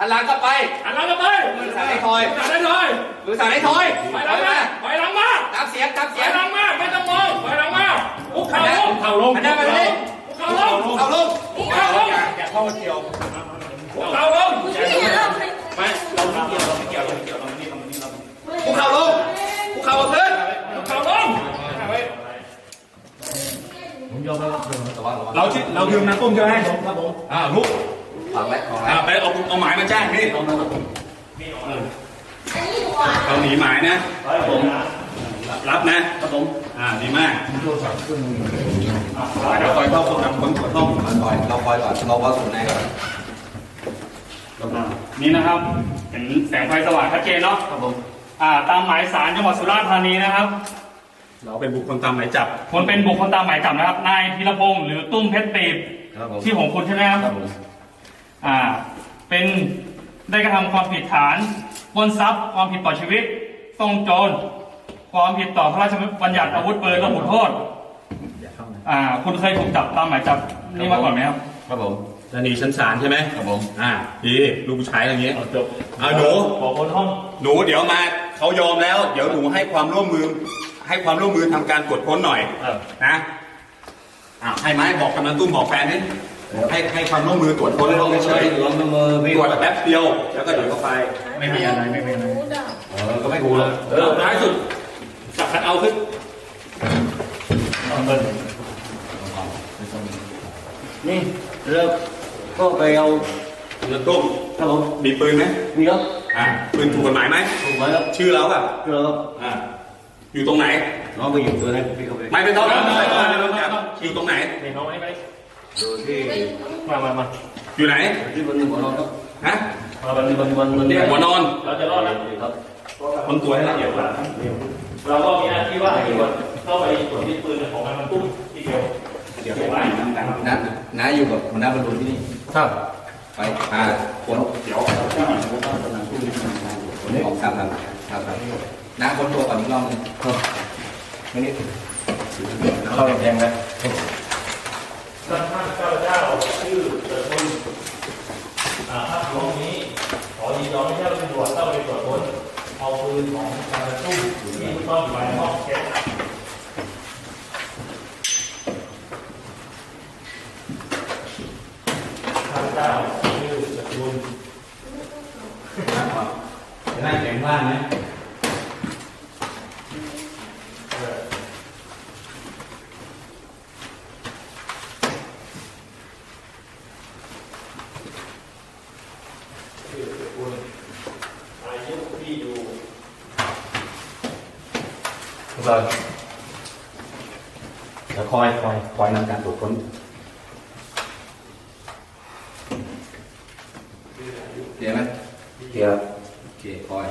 หันหลังกลับไปหันหลังกลับไปมือสั่นให้ทอยสั่นให้ถอยมือสั่นให้ถอยถอยหลังมาถอยหลังมาตามเสียงตามถเสีอยยงหลังมาไม่ต้องมองถอยหลังมาคุกเข่าลงเข่าลงหันหน้ามาดิคุกเข่าลงเข่าลงคุกเข่าลงอย่าเข้ามาเกี่ยวคุกเข่าลงไม่เราไม่เกี่ยวเราไม่เกี่ยวเราไม่เกี่ยวเราไม่นี่เราไม่นี่เราภูเขาลงภูเขาขึ้นคุกเข่าลงเราที่เรายืมน้ำต้มใช่ไหมครับผมอ่าลุก ฝังไว้ฝังไว้อ่าไปเอาเอาหมายมาแจ้งนี่เราหนีหมายนะรับนะครับผมอ่าดีมากอ่าเดี๋ยวคอยเข้าคนนำคนตรวจห้องคอยเราคอยก่อนเราว่าสุดแน่ก่อนนี่นะครับเห็นแสงไฟสว่างชัดเจนเนาะครับผมอ่าตามหมายสารจังหวัดสุราษฎร์ธานีนะครับ เราเป็นบุคคลตามหมายจับคนเป็นบุคคลตามหมายจับนะครับนายธีรพงศ์หรือตุ้มเพชรตีบครับผมที่ผมคุณใช่ไหมครับครับผม อ่าเป็นได้กระทำความผิดฐานปล้นทรัพย์ความผิดต่อชีวิตซ่องโจรความผิดต่อพระราชบัญญัติอาวุธปืนและหูโทษอ่า คุณเคยถูกจับตามหมายจับนี่มาก่อนไหมครับครับผมจะหนีชั้นศาลใช่ไหมครับผม อ่าดีลูกผู้ชายอย่างเงี้ยจบอ่าหนูขอคนห้องหนูเดี๋ยวมาเขายอมแล้ว เดี๋ยวหนูให้ความร่วมมือ ให้ความร่วมมือทำการตรวจค้นหน่อยเออนะอ่าให้ไหมบอกกำนันตุ้มบอกแฟนนี่ ให้ให้ความร่วมมือตรวจค้นแล้วเฉยรวมมือๆพี่ตรวจแป๊บเดียวแล้วก็เดี๋ยวก็ไปไม่มีอะไรไม่มีอะไรเออก็ไม่กูหรอกเออท้ายสุดจับคัดเอาขึ้นนี่แล้วก็ไปเอากำนันตุ้มครับผมมีปืนไหมมีครับอ่าปืนถูกกฎหมายไหมถูกไหมครับชื่อเราแบบเกลือครับอ่าอยู่ตรงไหนน้องไปอยู่ตัวนั้นพี่เขาไปไม่เป็นต้องไม่ต้องไม่ต้องไม่ต้องจับอยู่ตรงไหนเห็นน้องไหมไหม โดยที่มามามาอยู่ไหนที่บนหัวนอนครับฮะมาวันที่บนบนบนหัวนอน เราจะรอดแล้วครับคนตัวให้ละเอียดก่อนเราก็มีหน้าที่ว่าให้ตรวจเข้าไปตรวจที่ปืนของมันตุ้มทีเดียวเดี๋ยวไปน้ำกันน้าน้าอยู่กับหัวหน้าบรรลุที่นี่ครับไปอ่าคนเดี๋ยวผู้หญิงก็ต้องกำลังพูดในทางการอยู่คนนี้ออกครับครับครับครับน้าคนตัวก่อนอีกรอบนึงครับไม่นี่เข้าแรงไหม ท่านข้าพเจ้าชื่อเกิดคุณอาภาพหลวงนี้ ขอยินยอมให้เจ้าตำรวจเข้าไปตรวจค้นเอาปืนของการตุ้มที่ต้องอยู่ในห้องเก็บข้าพเจ้าชื่อเกิดคุณจะได้แข็งล่างไหม ชื่อเกิด คุณ อายุที่อยู่เราจะคอยคอยคอยนำการตรวจค้นเดี๋ยวไหมเกลือโอเคคอย